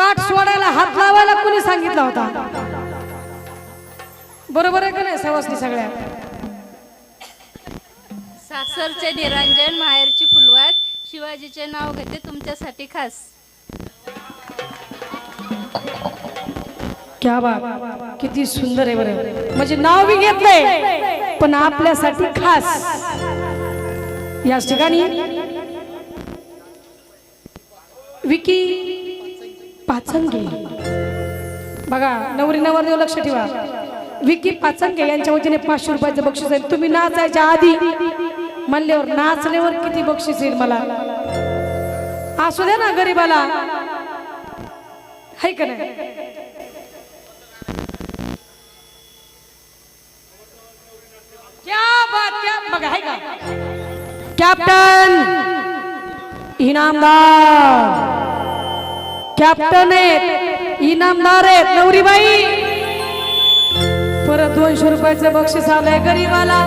गाठ सोडायला हात लावायला कुणी सांगितला होता? बरोबर आहे का नाही सवासनी सगळ्या? सासरचे निरंजन माहेरची फुलवात शिवाजीचे नाव घेते तुमच्यासाठी खास. क्या बात किती सुंदर आहे बरं. म्हणजे नाव बी घेतलंय पण आपल्यासाठी खास. याच ठिकाणी विकी पाचंगे. बघा नवरी नवरदेव लक्ष ठेवा. विकी पाचंगे यांच्या वतीने पाचशे रुपयाचं बक्षीस आहे. तुम्ही नाचायच्या आधी म्हणल्यावर नाचल्यावर किती बक्षीस येईल मला? असू द्या ना गरीबाला. है का नाही? क्या बात क्या बघा का? कॅप्टन इनामदार. कॅप्टन आहेत इनामदार आहेत नवरीबाई. परत दोनशे रुपयाचं बक्षीस आलंय गरीबाला.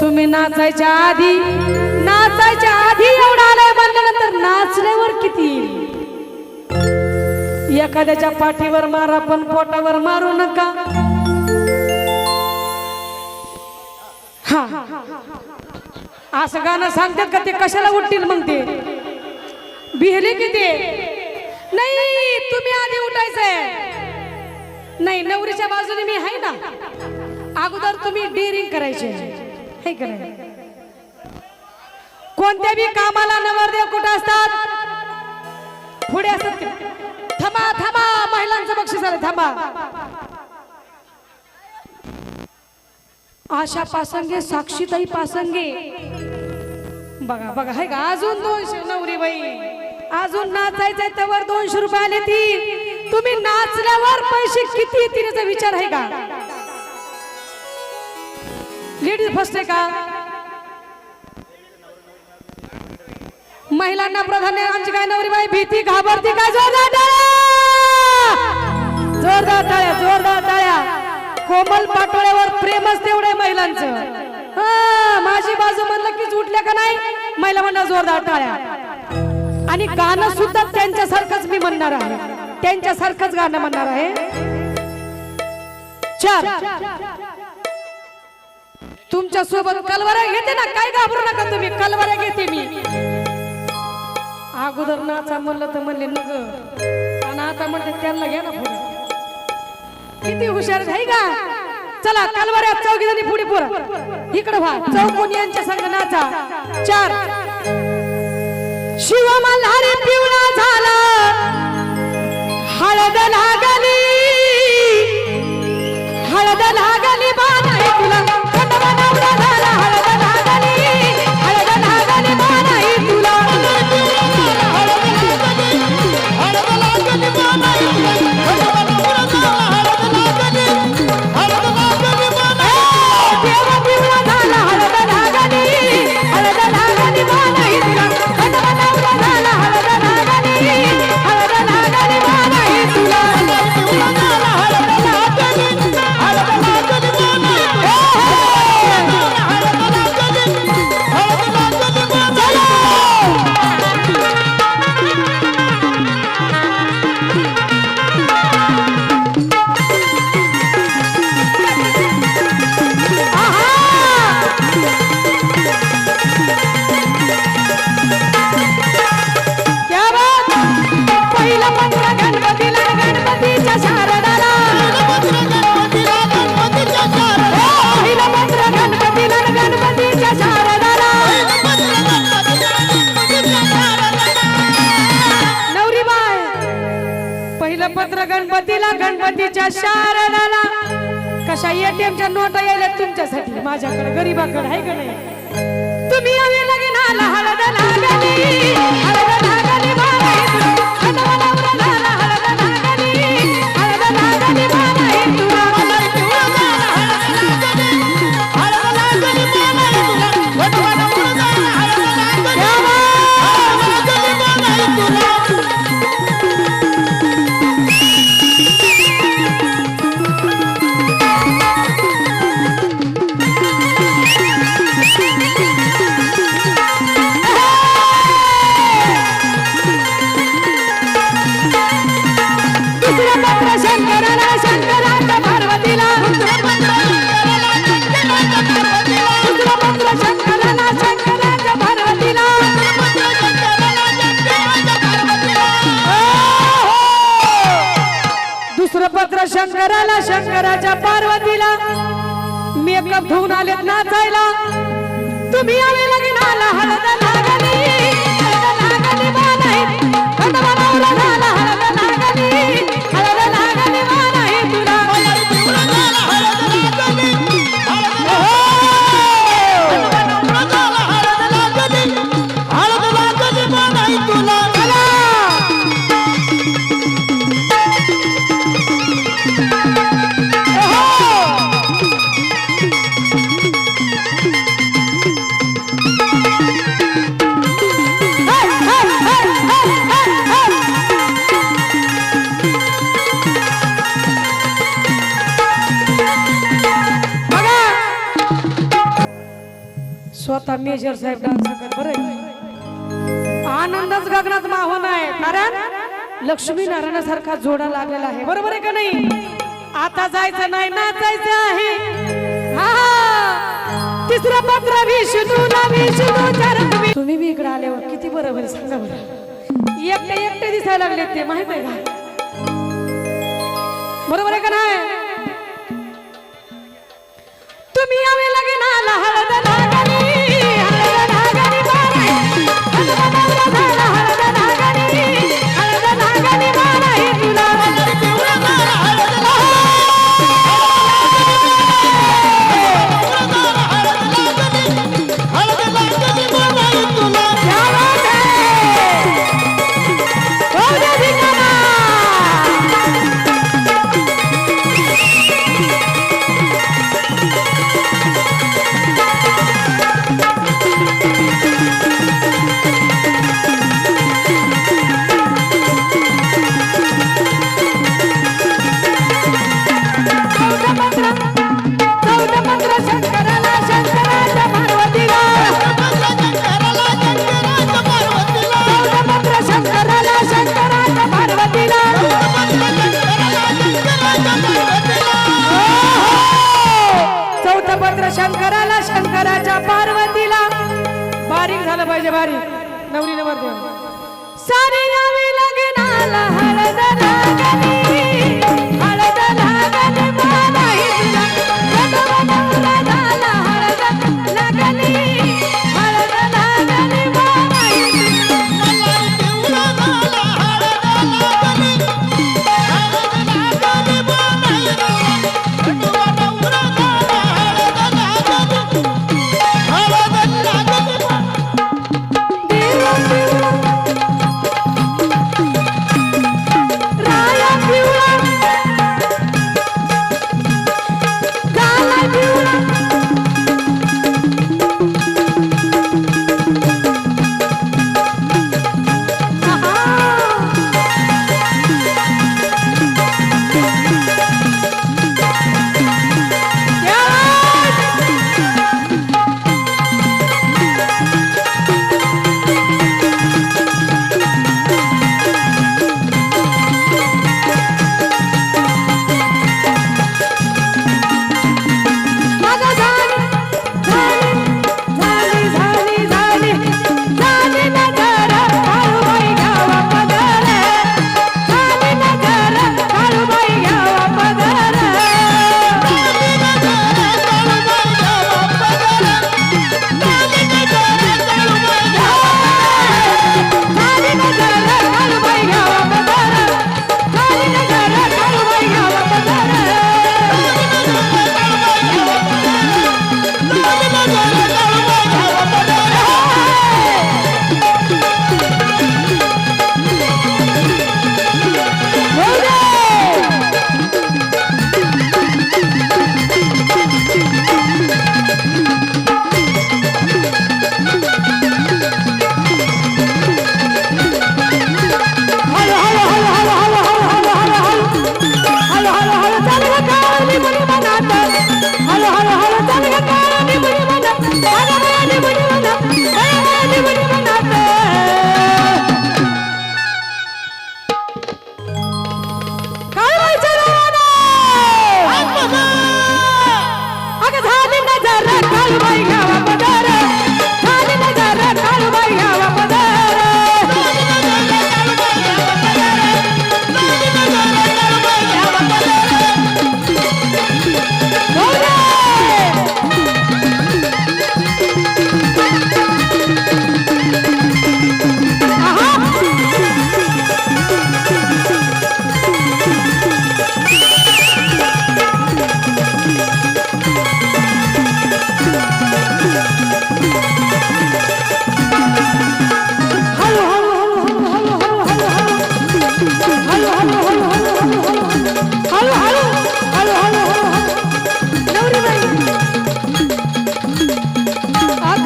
तुम्ही नाचायच्या आधी नाचायच्या आधी एवढं आलंय म्हणल्यानंतर नाचल्यावर किती एखाद्याच्या पाठीवर मारा पण पोटावर मारू नका. हा. असं गाणं सांगतात का ते कशाला उठतील मग ते? बिहले किती? नाही तुम्ही आधी उठायचंय. नाही नवरीच्या बाजूने मी आहे ना? अगोदर तुम्ही डेअरिंग करायचे. है का कोणत्या बी कामाला नवरदेव कुठं असतात? पुढे असतात की थांबा थांबा महिलांचं बक्षीस आलं थांबा. आशा पासंगे साक्षीताई पासंगे. बघा बघा हाय का? अजून दोनशे नवरी बाई. अजून नाचायचंय त्यावर दोनशे रुपये आले ती. तुम्ही नाचल्यावर पैसे किती येतील याचा विचार आहे का? लेडीज फर्स्ट आहे का? महिलांना प्राधान्य आमची काय नवरी बाई भीती घाबरती का? जोरदार टाळ्या! जोरदार टाळ्या जोरदार टाळ्या. कोमल पाटोळ्यावर प्रेमच तेवढे महिलांचं. माझी बाजू म्हणलं की उठल्या का नाही? महिला म्हणणार जोरदार टाळ्या. आणि गाणं सुद्धा त्यांच्यासारखंच मी म्हणणार आहे. त्यांच्यासारखंच गाणं म्हणणार आहे. चार तुमच्यासोबत कलवऱ्या घेते ना. काय घाबरू नका तुम्ही. कलवऱ्या घेते मी. अगोदर नाचा म्हणलं तर म्हणले नग. आणि आता म्हणते त्यांना घ्या ना पुढे. किती हुशार आहे का? चला कालवाऱ्या चौघी जणी पुढे. पुरा इकडे व्हा. चौकोन यांच्या संग नाचा. चार. गणपतीला गणपतीच्या शारदाला. कशा एटीएमच्या नोटा यायला तुमच्यासाठी? माझ्याकडे गरीबाकडे आहे का नाही? तुम्ही यावे लगीन आला हळद लागली पत्र शंकराला शंकराच्या पार्वतीला. मेकअप धुवून आलेत नाचायला. तुम्ही आले. लग्नाला मेजर साहेब डान्स करत बरं आनंदच गगनात मावून आहे. कारण लक्ष्मी नारायणासारखा जोडा लागलेला आहे. बरोबर आहे का नाही? आता जायचं नाही नाचायचं आहे. हा तिसरं पत्र विष्णूला विष्णू चरण तुम्ही मी इकडे आल्यावर किती बरोबर सांगा बरं. एकटे एकटे दिसायला लागले ते माहीत आहे का? बरोबर आहे का नाही? तुम्ही यावे लग्नाला हळद शंकराला शंकराच्या पार्वतीला. बारीक झालं पाहिजे बारीक. नवरी नवर देव सारी नवी लग्नाला हळद लागली লাল বাইগা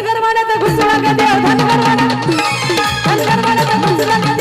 धनगरवाना तर घुसळा का देव धनगरवाना धनगरवाना तर घुसळा का